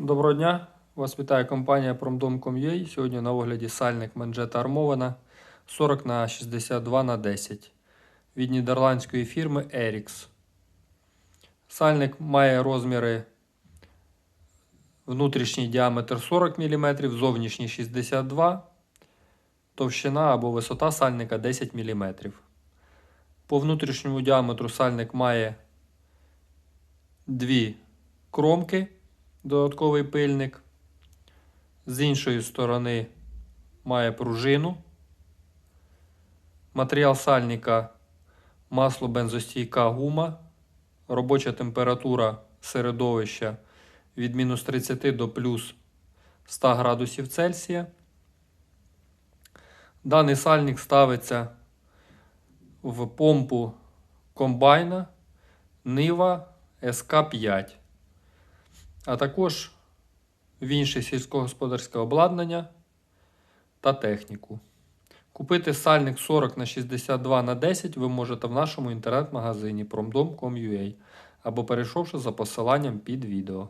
Доброго дня! Вас вітає компанія Promdom.com.ua. Сьогодні на огляді сальник манжета армована 40 на 62 на 10 від нідерландської фірми Erix. Сальник має розміри внутрішній діаметр 40 мм, зовнішній 62 товщина або висота сальника 10 мм. По внутрішньому діаметру сальник має дві кромки додатковий пильник. З іншої сторони має пружину. Матеріал сальника масло бензостійка гума. Робоча температура середовища від мінус 30 до плюс 100 градусів Цельсія. Даний сальник ставиться в помпу комбайна Нива СК5 а також в інше сільськогосподарське обладнання та техніку. Купити сальник 40 на 62 на 10 ви можете в нашому інтернет-магазині promdom.com.ua або перейшовши за посиланням під відео.